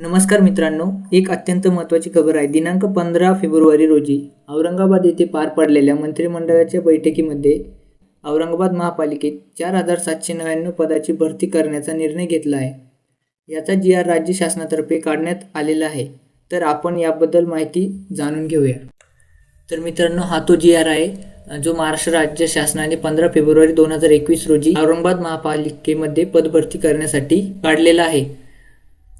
नमस्कार मित्रांनो एक अत्यंत महत्त्वाची खबर आहे. दिनांक पंधरा फेब्रुवारी रोजी औरंगाबाद येथे पार पडलेल्या मंत्रिमंडळाच्या बैठकीमध्ये औरंगाबाद महापालिकेत चार हजार सातशे नव्याण्णव पदाची भरती करण्याचा निर्णय घेतला आहे. याचा जी आर राज्य शासनातर्फे काढण्यात आलेला आहे. तर आपण याबद्दल माहिती जाणून घेऊया. तर मित्रांनो हा तो जी आर आहे जो महाराष्ट्र राज्य शासनाने पंधरा फेब्रुवारी दोन हजार एकवीस रोजी औरंगाबाद महापालिकेमध्ये पदभरती करण्यासाठी काढलेला आहे.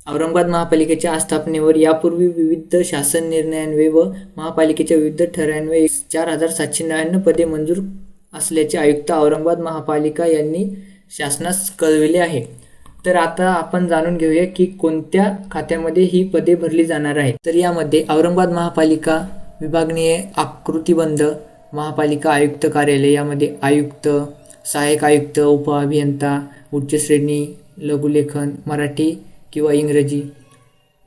औरंगाबाद महापालिकेच्या आस्थापनेवर यापूर्वी विविध शासन निर्णयान्वये व महापालिकेच्या विविध ठरावान्वये चार हजार सातशे नव्याण्णव पदे मंजूर असल्याचे आयुक्त औरंगाबाद महापालिका यांनी शासनास कळविले आहे. तर आता आपण जाणून घेऊया की कोणत्या खात्यामध्ये ही पदे भरली जाणार आहेत. तर यामध्ये औरंगाबाद महापालिका विभागनीय आकृतीबंध महापालिका आयुक्त कार्यालय यामध्ये आयुक्त सहाय्यक आयुक्त उपअभियंता उच्च श्रेणी लघुलेखन मराठी किंवा इंग्रजी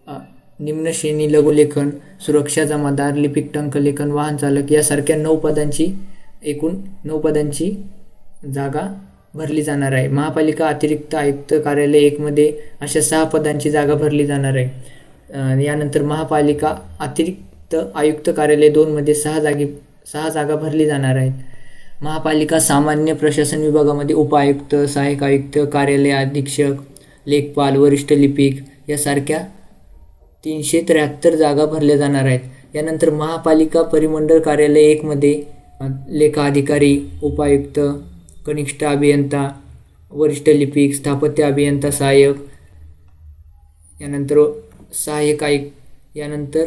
निम्नश्रेणी निम्न श्रेणी लघुलेखन सुरक्षा जमादार लिपिक टंकलेखन वाहनचालक यासारख्या नऊ पदांची एकूण नऊ पदांची जागा भरली जाणार आहे. महापालिका अतिरिक्त आयुक्त कार्यालय एकमध्ये अशा सहा पदांची जागा भरली जाणार आहे. यानंतर महापालिका अतिरिक्त आयुक्त कार्यालय दोनमध्ये सहा जागी सहा जागा भरली जाणार आहेत. महापालिका सामान्य प्रशासन विभागामध्ये उपायुक्त सहाय्यक आयुक्त कार्यालय अधीक्षक लेखपाल वरिष्ठ लिपिक यासारख्या तीनशे त्र्याहत्तर जागा भरल्या जाणार आहेत. यानंतर महापालिका परिमंडळ कार्यालय एकमध्ये लेखाधिकारी लेखा अधिकारी उपायुक्त कनिष्ठ अभियंता वरिष्ठ लिपिक स्थापत्य अभियंता सहाय्यक यानंतर सहाय्यक आयुक्त यानंतर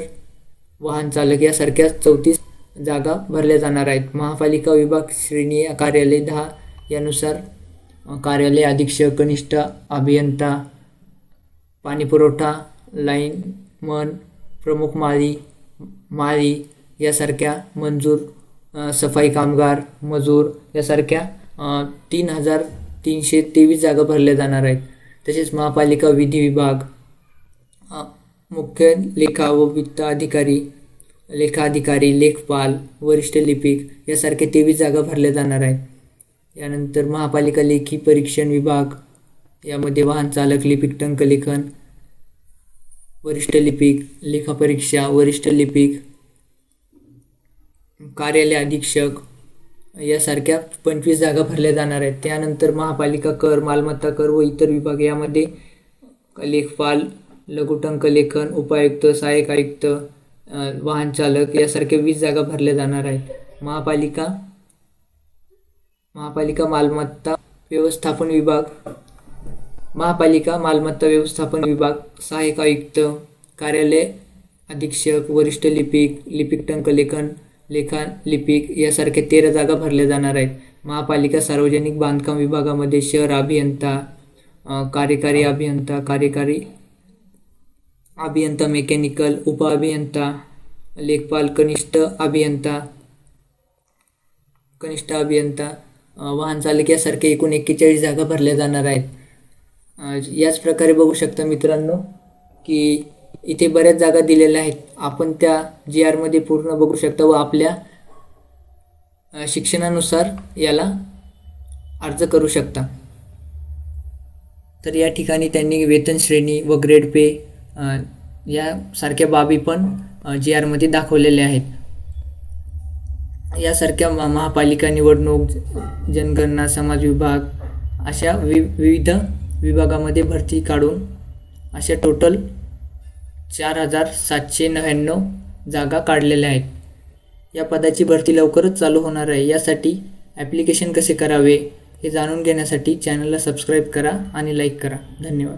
वाहन चालक यासारख्या चौतीस जागा भरल्या जाणार आहेत. महापालिका विभाग श्रेणी कार्यालय दहा यानुसार कार्यालय अधीक्षक कनिष्ठ अभियंता पाणीपुरवठा लाईनमन प्रमुख माळी माळी यासारख्या मंजूर सफाई कामगार मजूर यासारख्या तीन हजार तीनशे तेवीस जागा भरल्या जाणार आहेत. तसेच महापालिका विधी विभाग मुख्य लेखा व वित्त अधिकारी लेखा अधिकारी लेखपाल वरिष्ठ लिपिक यासारख्या तेवीस जागा भरल्या जाणार आहेत. यानंतर महापालिका लेखी परीक्षण विभाग यामध्ये वाहन चालक लिपिक टंकलेखन वरिष्ठ लिपिक लेखापरीक्षा वरिष्ठ लिपिक कार्यालय अधीक्षक यासारख्या पंचवीस जागा भरल्या जाणार आहेत. त्यानंतर महापालिका कर मालमत्ता कर व इतर विभाग यामध्ये लेखपाल लघुटंक लेखन उपायुक्त सहाय्यक आयुक्त वाहन चालक यासारख्या वीस जागा भरल्या जाणार आहेत. महापालिका महापालिका मालमत्ता व्यवस्थापन विभाग. महापालिका मालमत्ता व्यवस्थापन विभाग सहाय्यक आयुक्त कार्यालय अधीक्षक वरिष्ठ लिपिक लिपिक टंकलेखन लेखन लिपिक यासारख्या तेरा जागा भरल्या जाणार आहेत. महापालिका सार्वजनिक बांधकाम विभागामध्ये शहर अभियंता कार्यकारी अभियंता कार्यकारी अभियंता मेकॅनिकल उप अभियंता लेखपाल कनिष्ठ अभियंता कनिष्ठ अभियंता वाहन चालक एकूण एक्केचाळीस जागा भरल्या जाणार आहेत. याच प्रकारे बघू शकता मित्रांनो की इथे बऱ्याच जागा दिलेल्या आहेत. आपण त्या जी आरमध्ये पूर्ण बघू शकता व आपल्या शिक्षणानुसार याला अर्ज करू शकता. तर या ठिकाणी त्यांनी वेतन श्रेणी व ग्रेड पे यासारख्या बाबी पण जी आरमध्ये दाखवलेल्या आहेत. यासारख्या महापालिका निवडणूक जनगणना समाज विभाग अशा वि विविध विभागामध्ये भरती काढून अशा टोटल चार हजार सातशे नव्याण्णव जागा काढलेल्या आहेत. या पदाची भरती लवकरच चालू होणार आहे. यासाठी ॲप्लिकेशन कसे करावे हे जाणून घेण्यासाठी चॅनलला सबस्क्राईब करा आणि लाईक करा. धन्यवाद.